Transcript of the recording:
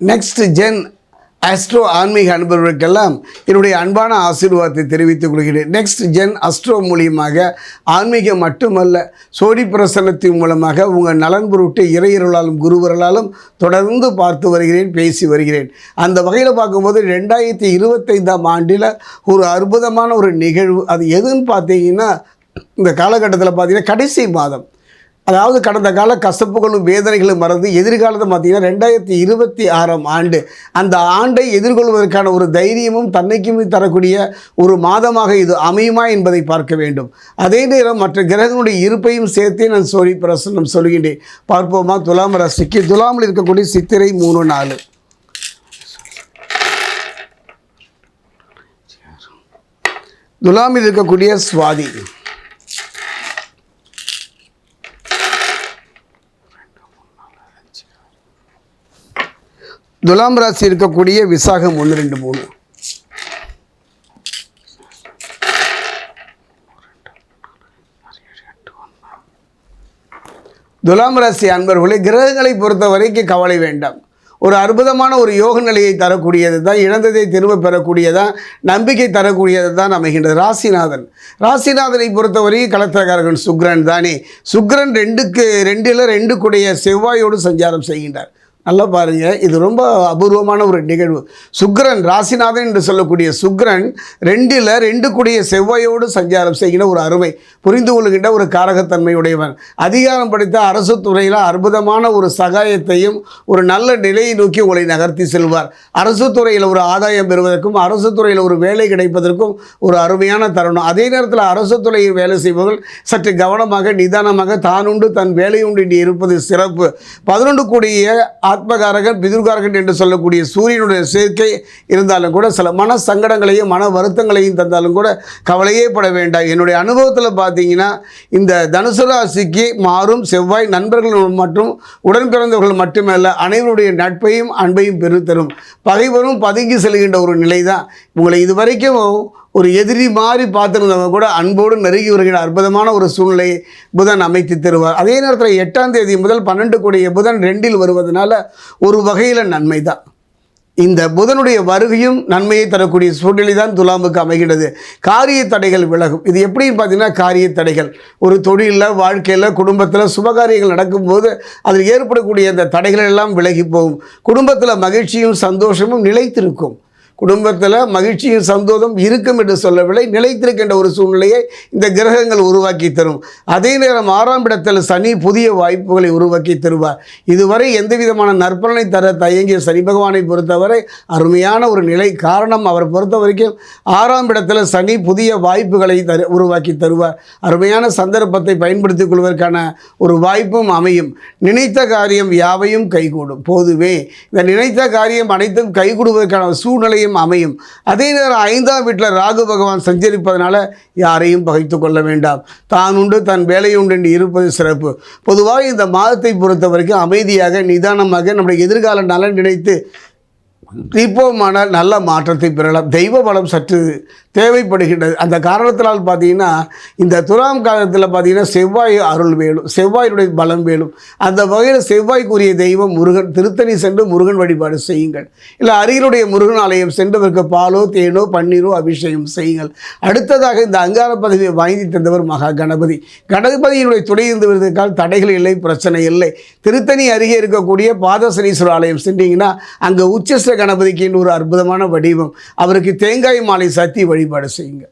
Next gen astro ஆன்மீக அன்பர்களுக்கெல்லாம் என்னுடைய அன்பான ஆசீர்வாதத்தை தெரிவித்துக் கொள்கிறேன். நெக்ஸ்ட் ஜென் அஸ்ட்ரோ மூலியமாக ஆன்மீகம் மட்டுமல்ல சோடி பிரசனத்தின் மூலமாக உங்கள் நலன் பொருட்டு இறையருளாலும் குருவர்களாலும் தொடர்ந்து பார்த்து வருகிறேன் பேசி வருகிறேன். அந்த வகையில் பார்க்கும்போது ரெண்டாயிரத்தி இருபத்தைந்தாம் ஆண்டில் ஒரு அற்புதமான ஒரு நிகழ்வு. அது எதுன்னு பார்த்தீங்கன்னா இந்த காலகட்டத்தில் பார்த்தீங்கன்னா கடைசி மாதம். அதாவது கடந்த கால கசப்புகளும் வேதனைகளும் மறந்து எதிர்காலத்தை பார்த்தீங்கன்னா ரெண்டாயிரத்தி இருபத்தி ஆறாம் ஆண்டு. அந்த ஆண்டை எதிர்கொள்வதற்கான ஒரு தைரியமும் தன்னைக்குமே தரக்கூடிய ஒரு மாதமாக இது அமையுமா என்பதை பார்க்க வேண்டும். அதே நேரம் மற்ற கிரகங்களுடைய இருப்பையும் சேர்த்தே நான் சொல்லி பிரசன்னம் சொல்கின்றேன் பார்ப்போமா துலாம் ராசிக்கு துலாமில் இருக்கக்கூடிய சித்திரை மூணு நாலு. துலாமில் இருக்கக்கூடிய சுவாதி. துலாம் ராசி இருக்கக்கூடிய விசாகம் ஒன்று ரெண்டு மூணு. துலாம் ராசி அன்பர்களே கிரகங்களை பொறுத்த வரைக்கும் கவலை வேண்டாம். ஒரு அற்புதமான ஒரு யோக நிலையை தரக்கூடியது தான் இழந்ததை திரும்ப பெறக்கூடியதான் நம்பிக்கை தரக்கூடியது தான் அமைகின்றது. ராசிநாதன். ராசிநாதனை பொறுத்தவரைக்கும் கலத்திரக்காரர்கள் சுக்ரன் தானே. சுக்ரன் ரெண்டுக்கு ரெண்டில் ரெண்டு கூடிய செவ்வாயோடு சஞ்சாரம் செய்கின்றார். நல்லா பாருங்க. இது ரொம்ப அபூர்வமான ஒரு நிகழ்வு. சுக்ரன் ராசிநாதன் என்று சொல்லக்கூடிய சுக்ரன் ரெண்டில் ரெண்டு கூடிய செவ்வாயோடு சஞ்சாரம் செய்கிற ஒரு அருமை புரிந்து கொள்கின்ற ஒரு காரகத்தன்மையுடையவன் அதிகாரம் படித்த அரசு துறையில் அற்புதமான ஒரு சகாயத்தையும் ஒரு நல்ல நிலையை நோக்கி உங்களை நகர்த்தி செல்வார். அரசு துறையில் ஒரு ஆதாயம் பெறுவதற்கும் அரசு துறையில் ஒரு வேலை கிடைப்பதற்கும் ஒரு அருமையான தருணம். அதே நேரத்தில் அரசு துறையில் வேலை செய்பவர்கள் சற்று கவனமாக நிதானமாக தானுண்டு தன் வேலையுண்டு இருப்பது சிறப்பு. பதினொன்று கூடிய ஆத்மகாரகன் பிதுர்காரகன் என்று சொல்லக்கூடிய சூரியனுடைய சேர்க்கை இருந்தாலும் கூட சில மன சங்கடங்களையும் மன வருத்தங்களையும் தந்தாலும் கூட கவலையே பட வேண்டாம். என்னுடைய அனுபவத்தில் பார்த்தீங்கன்னா இந்த தனுசு ராசிக்கு மாறும் செவ்வாய் நண்பர்கள் மற்றும் உடன் பிறந்தவர்கள் மட்டுமல்ல அனைவருடைய நட்பையும் அன்பையும் பெருத்தரும். பகைவரும் பதுங்கி செல்கின்ற ஒரு நிலை தான் உங்களை இதுவரைக்கும் ஒரு எதிரி மாதிரி பார்த்துருந்தவங்க கூட அன்போடு நெருங்கி வருகிற அற்புதமான ஒரு சூழ்நிலையை புதன் அமைத்து தருவார். அதே நேரத்தில் எட்டாம் தேதி முதல் பன்னெண்டு கூடிய புதன் ரெண்டில் வருவதனால ஒரு வகையில் நன்மை தான் இந்த புதனுடைய வருகையும் நன்மையை தரக்கூடிய சூழ்நிலை தான் துலாமுக்கு அமைகிறது காரிய தடைகள் விலகும். இது எப்படின்னு பார்த்தீங்கன்னா காரிய தடைகள். ஒரு தொழிலில் வாழ்க்கையில் குடும்பத்தில் சுபகாரியங்கள் நடக்கும்போது அதில் ஏற்படக்கூடிய அந்த தடைகள் எல்லாம் விலகி போகும். குடும்பத்தில் மகிழ்ச்சியும் சந்தோஷமும் நிலைத்திருக்கும். குடும்பத்தில் மகிழ்ச்சியும் சந்தோஷம் இருக்கும் என்று சொல்லவில்லை. நிலைத்திருக்கின்ற ஒரு சூழ்நிலையை இந்த கிரகங்கள் உருவாக்கி தரும். அதே நேரம் ஆறாம் இடத்தில் சனி புதிய வாய்ப்புகளை உருவாக்கி தருவார். இதுவரை எந்த விதமான நற்பலனை தர தயங்கிய சனி பகவானை பொறுத்தவரை அருமையான ஒரு நிலை காரணம் அவர் பொறுத்த வரைக்கும் ஆறாம் இடத்தில் சனி புதிய வாய்ப்புகளை தரு உருவாக்கி தருவார். அருமையான சந்தர்ப்பத்தை பயன்படுத்திக் கொள்வதற்கான ஒரு வாய்ப்பும் அமையும். நினைத்த காரியம் யாவையும் கைகூடும். போதுவே இந்த நினைத்த காரியம் அனைத்தும் கைகூடுவதற்கான சூழ்நிலையும் அமையும். அதே நேரம் ஐந்தாம் வீட்டில் ராகு பகவான் சஞ்சரிப்பதனால யாரையும் பகைத்து கொள்ள வேண்டாம். தான் உண்டு தன் வேலை உண்டு என்று இருப்பது சிறப்பு. பொதுவாக இந்த மாதத்தை பொறுத்த வரைக்கும் அமைதியாக நிதானமாக நம்முடைய எதிர்கால நலன் நினைத்து தீர்ப்போமானால் நல்ல மாற்றத்தை பெறலாம். தெய்வ பலம் சற்று தேவைப்படுகின்றது. அந்த காரணத்தினால் பார்த்தீங்கன்னா இந்த துலாம் காலத்தில் பார்த்தீங்கன்னா செவ்வாய் அருள் வேணும். செவ்வாயினுடைய பலம் வேணும். அந்த வகையில் செவ்வாய்க்குரிய தெய்வம் முருகன். திருத்தணி சென்று முருகன் வழிபாடு செய்யுங்கள். இல்லை அருகிலுடைய முருகன் ஆலயம் சென்றவருக்கு பாலோ தேனோ பன்னீரோ அபிஷேகம் செய்யுங்கள். அடுத்ததாக இந்த அங்கார பதவியை வாங்கி தந்தவர் மகா கணபதி. கணபதியினுடைய துணை இருந்து வருவதற்கால் தடைகள் இல்லை பிரச்சனை இல்லை. திருத்தணி அருகே இருக்கக்கூடிய பாதசனீஸ்வரர் ஆலயம் சென்றீங்கன்னா அங்கே உச்சஸ்ட கணபதிக்கு ஒரு அற்புதமான வடிவம். அவருக்கு தேங்காய் மாலை சாத்தி வழிபாடு செய்யுங்க.